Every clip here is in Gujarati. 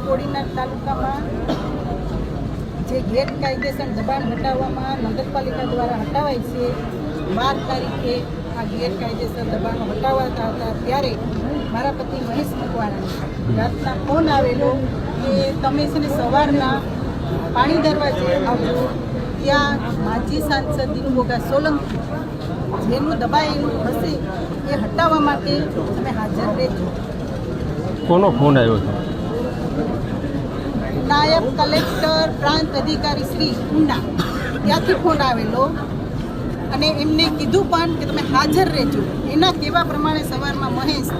કોડીનાર તાલુકામાં જે ગેરકાયદેસર દબાણ હટાવવામાં નગરપાલિકા દ્વારા હટાવાય છે, બાર તારીખે આ ગેરકાયદેસર દબાણો હટાવાતા હતા ત્યારે મારા પતિ મહેશ મકવાણા રાતના ફોન આવેલો કે તમે છે ને સવારના પાણી દરવાજે આવજો ત્યાં માજી સાંસદ દિનુભોગા સોલંકી જેનું દબાયેલું હશે એ હટાવવા માટે તમે હાજર રહેજો. કોનો ફોન આવ્યો છે? નાયબ કલેક્ટર પ્રાંત અધિકારી શ્રી ઉના. ત્યાંથી ફોન આવેલો અને એમને કીધું પણ કે તમે હાજર રહેજો. એના કહેવા પ્રમાણે સવારમાં મહેશ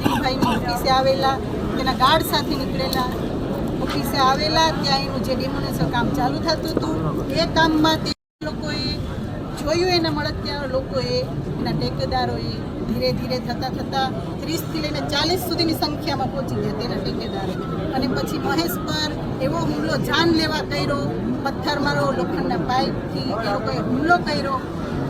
દિનભાઈની ઓફિસે આવેલા તેના ગાર્ડ સાથે નીકળેલા ઓફિસે આવેલા, ત્યાં એનું જે ડેમોનેશન કામ ચાલુ થતું હતું, એ કામમાં તે લોકોએ જોયું એના મળતિયા લોકોએ, એના ટેકેદારોએ ધીરે ધીરે થતાં થતાં ત્રીસથી લઈને ચાલીસ સુધીની સંખ્યામાં પહોંચી ગયા તેના ટેકેદારો. અને પછી મહેશ પર એવો હુમલો જાન લેવા કર્યો, પથ્થર મારો લોખંડના પાઇપથી એ લોકોએ હુમલો કર્યો.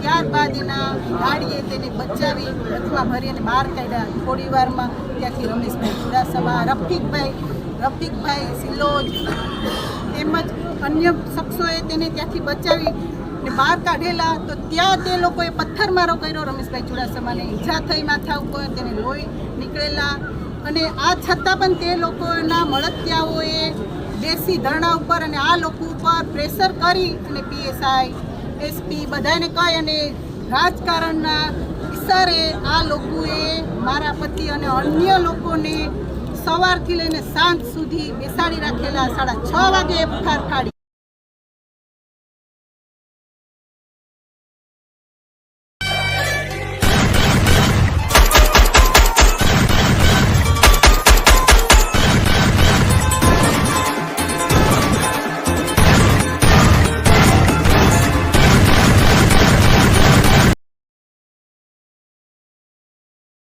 ત્યારબાદ એના ગાડીએ તેને બચાવી અથવા ભરીને બહાર કાઢ્યા. થોડી વારમાં ત્યાંથી રમેશભાઈ ચુડાસમા, રફીકભાઈ રફીકભાઈ સિલોજ તેમજ અન્ય શખ્સોએ તેને ત્યાંથી બચાવી ને બહાર કાઢેલા. તો ત્યાં તે લોકોએ પથ્થરમારો કર્યો. રમેશભાઈ ચુડાસમાને ઈજા થઈ માથા ઉપર તેને લોહી નીકળેલા. અને આ છતાં પણ તે લોકોના મળતિયાઓએ દેશી ધરણા ઉપર અને આ લોકો ઉપર પ્રેશર કરી અને પીએસઆઈ, એસપી બધાને કહી અને રાજકારણના ઇશારે આ લોકોએ મારા પતિ અને અન્ય લોકોને સવારથી લઈને સાંજ સુધી બેસાડી રાખેલા સાડા છ વાગે એફઆઈઆર કાઢી